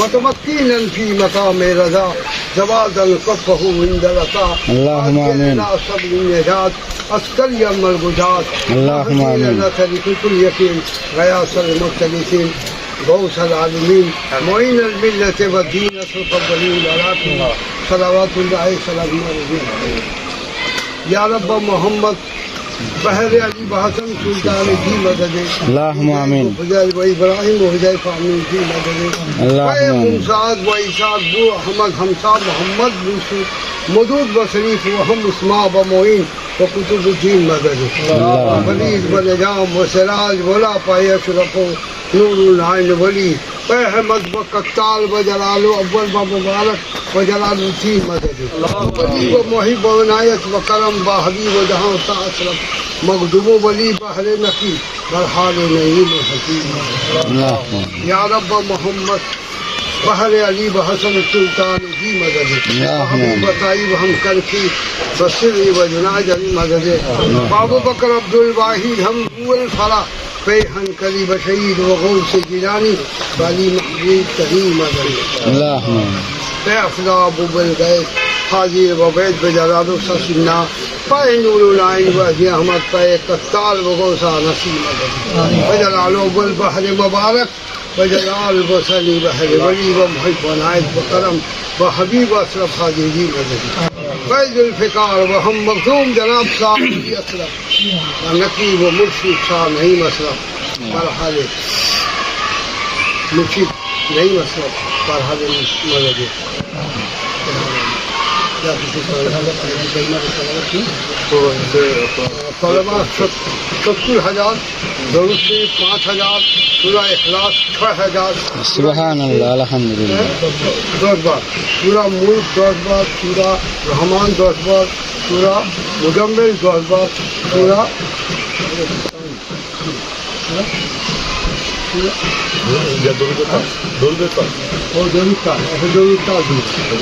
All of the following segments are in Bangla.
متمكنا في مقام رضا جوادا كفه عند لقاء اللهم آمين. لا صبر النجاة أسكر يم الغجات اللهم آمين. لا طريق كل يقين غياس المختلفين غوث العالمين معين الملة والدين أسرق الضليل ولكن صلوات الله سلام الله يا رب محمد بحر علی بحسن سلطان کی مدد اللهم آمين. حجاج و ابراہیم و حجاج فامین کی مدد اللهم آمين. ممساد و عیساد بو احمد حمسا محمد بوسو مدود و شریف و ہم اسماء و معین و کتب الدین مدد اللهم فریض و نجام و سراج ولا پائے اشرف نور العین ولی احمد و قتال و جلال و اول و مبارک و جلال الدین مدد ولی و محب و عنایت و کرم با حبیب و جہاں تا اشرف مغدوب و ولی بحر نقی برحال نعیم و حکیم۔ یا رب محمد، بحر علی و حسن سلطان کی مدد یا حبیب طیب ہم کر کی بصر و جناج علی مدد بابو بکر عبد الواحد ہم اول شيخا كذب شهيد وغوث الجيلاني بالي محجي تهيم اللهم اعفنا أبو بالغيث حاضی وبید بجراد و سسنا پائے نور العین وحدی احمد پائے قطار وغوثا نسیم بجلال بل بحر بجلال وسلی بحر ولی و محب و نائد اشرف حاضی جی مدد فيض الفقار وهم مخدوم جناب صاحب أسلف ونقيب ومرشد صاحب نعيم أسلف مرحلة مرشد نعيم أسلف مرحلة مدد لا تشكر هذا. الكلمة কলমা সত্তর হাজার দরুদ্দি পাঁচ হাজার পুরা এখলাস ছয় হাজার। আলহামদুলিল্লাহ। হ্যাঁ, দশবার পুরা মুখ দশবার পুরা রহমান দশবার পুরা মুজাম্মেল দশবার পুরা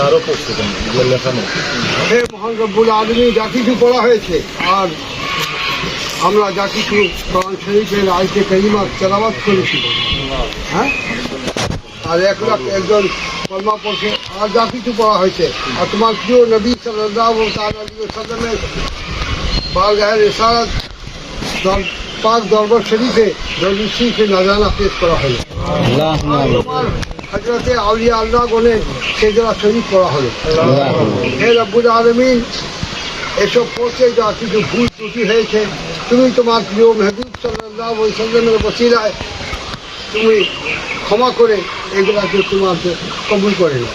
আরও পড়তে লেখানো মহান রব্বুল আদমি যা কিছু করা হয়েছে আর আমরা যা কিছু কোরআন শরীফের আইতে কালিমা তেলাবাদ করেছি হ্যাঁ? আর এক লাখ একজন কলমা পড়ছে আর যা কিছু পড়া হয়েছে। আর তোমার প্রিয় নবী সাল্লামের বালগাহের ইসারাত পাক দরবার শরীফে নবী শরীফে নাজানা পেশ করা হলো। তোমার হজরতে আউলিয়া আল্লাহ গনে সে যারা শরীফ করা হলো। হে রব্বুল আলমিন এসব পড়তে যা কিছু ভুল ত্রুটি হয়েছে তুমি তোমার প্রিয় মেহবুব সাল্লাহ ওই সাল্লামের বসিলায় তুমি ক্ষমা করে এগুলাকে তোমাকে কবুল করে নাও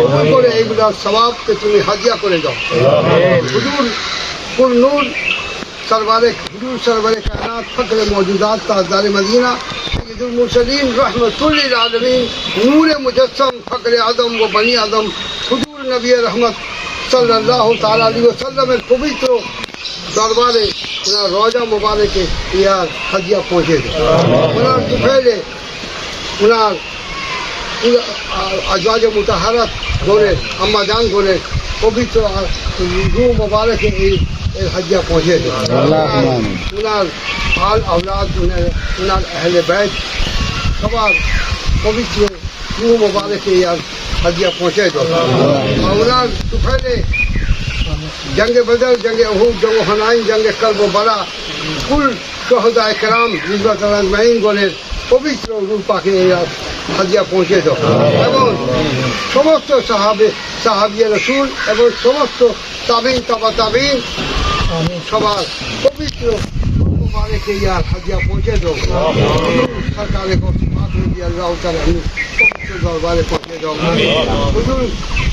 কবুল করে এগুলার স্বভাবকে তুমি হাজিয়া করে দাও হুজুর পুর নূর সরবারে হুজুর সরবারে কায়নাত ফকরে মৌজুদাত তাজদার মদিনা সৈয়দুল মুরসলিন রহমতুল্লিল আলমিন নূর মুজসম ফকরে আদম ও বনি আদম হুজুর নবী صلی اللہ علیہ وسلم کبھی تو دربار روزہ مبارک یار ہدیہ پہنچے گے پہلے ازواج متحرت گولے، اما جان گولے کبھی تو روح مبارک ہدیہ پہنچے گے آل اولاد اہل بیت کباب کبھی تو روح مبارک یار হাজিয়া পৌঁছে দেয় আর ওনার জঙ্গে বদল, জঙ্গে অহুদ জঙ্গ হনাইন, জঙ্গে কলব বলা কুল শহদা একরাম রিজবাত মাইন গণের পবিত্র রূপাকে হাজিয়া পৌঁছে দাও এবং সমস্ত সাহাবে সাহাবিয়া রসুল এবং সমস্ত তাবিন তাবা তাবিন সবার পবিত্র মুবারকে ইয়ার হাজিয়া পৌঁছে দাও সরকারে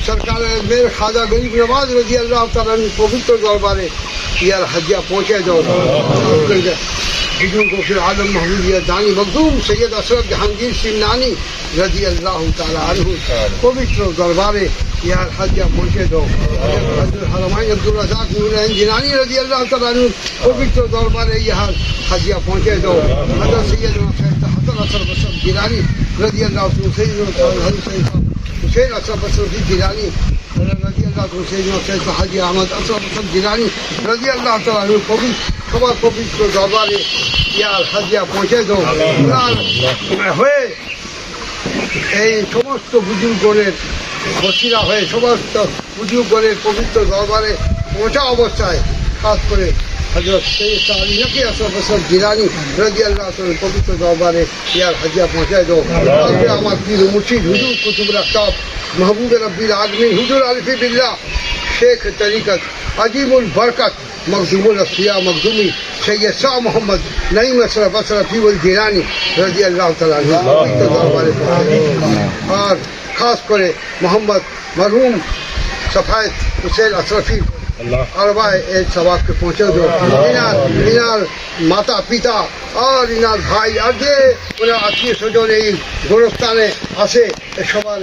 سرکار میرے خواجہ غریب نواز رضی اللہ تعالیٰ پوتر دربارے یار حجیہ پہنچے جاؤ بزرگ فی عالم محمود یا دانی مخدوم سید اسرت جہانگیر سنانی رضی اللہ تعالیٰ عنہ پوتر دربارے يا الحاج مرشده الحرمين عبد الرزاق نور الجناني رضي الله تعالى عنه وبيت دربار اي حال حاج مرشده هذا سيدنا شيخ حضر اثر بصر جناني رضي الله عنه سيدنا حسين اثر بصر جناني رضي الله عنه سيدنا شيخ حاج احمد اثر بصر جناني رضي الله تعالى عنه কবি সবার পবিত্র দরবারে ইয়ার হাজিয়া পৌঁছে দাও হয়ে এই সমস্ত বুজুর্গের ঘোষিরা হয়ে সমস্ত পুজো করে পবিত্র দরবারে পৌঁছা অবস্থায় খাস করে حضرت سید تعالی نقی اصحاب اصحاب جیلانی رضی اللہ تعالی پبیتر دربارے یار حجیہ پہنچائے دو حضرت ہمار پیر مرشید حضور کتب رکھتاب محبوب ربی العالمین حضور عارفی باللہ شیخ طریقت عظیم البرکت مخزوم الاسیاء مخزومی سید شاہ محمد نعیم اشرف اشرفی الجیلانی رضی اللہ تعالی पहुंचे और खास করে মোহাম্মদ মরহুম সফায়ত হুসেন আশরফি अल्लाह আরবায় এই সবাবকে পৌঁছে দো ইনার ইনার মাতা পিতা আর ইনার ভাই আর যে ওনার আত্মীয় স্বজন এই গোরস্থানে আসে এ সবার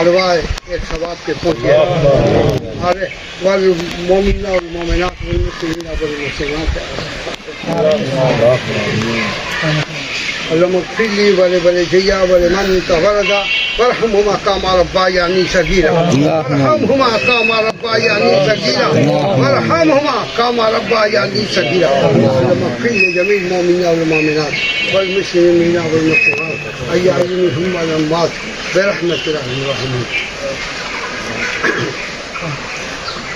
আরবায় এর সবাবকে পৌঁছে আর ওয়াল মোমিনা ওয়াল মোমেনাত ওয়াল মুসলিমিনা ওয়াল মুসলিমাত اللهم اغفر لي ولوالدي ولمن تفرد وارحمهما كما ربياني صغيرا وارحمهما كما ربياني صغيرا وارحمهما كما ربياني صغيرا اللهم اغفر لجميع المؤمنين والمؤمنات والمسلمين والمسلمات ايام منهم والاموات برحمتك يا ارحم الراحمين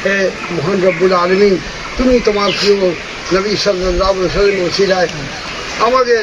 হে মোহন রব্বুল আলমিন তুমি তোমার প্রিয় নবী সাল্লাহ সাল্লাম ওসিলায় আমাদের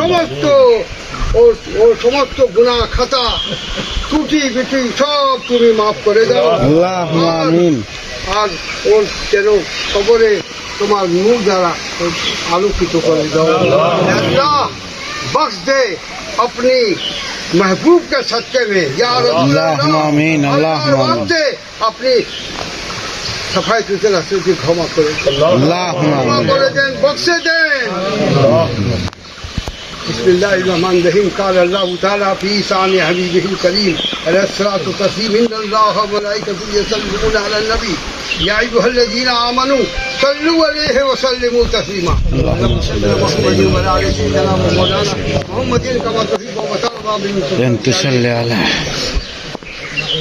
সমস্ত ওর ওর সমস্ত গুণা খাতা ত্রুটি বিটি সব তুমি মাফ করে দাও আল্লাহুম্মা আমিন। আর ওর যেন কবরে তোমার মুখ দ্বারা ওর আলোকিত করে দাও अल्लाह बख्श दे अपनी महबूब के सदके में या रसूल अल्लाहुम्मा आमीन, अल्लाहुम्मा बख्श दे अपनी সাফাই তুলতে রাষ্ট্রকে ক্ষমা করে ক্ষমা করে দেন বক্সে দেন بسم الله الرحمن الرحيم قال الله تعالى في شان حبيبه الكريم عليه الصلاة والتسليم إن الله وملائكته يصلون على النبي يا أيها الذين آمنوا صلوا عليه وسلموا تسليما اللهم صل على محمد وعلى آله سيدنا مولانا محمد كما تحب وترضى عليه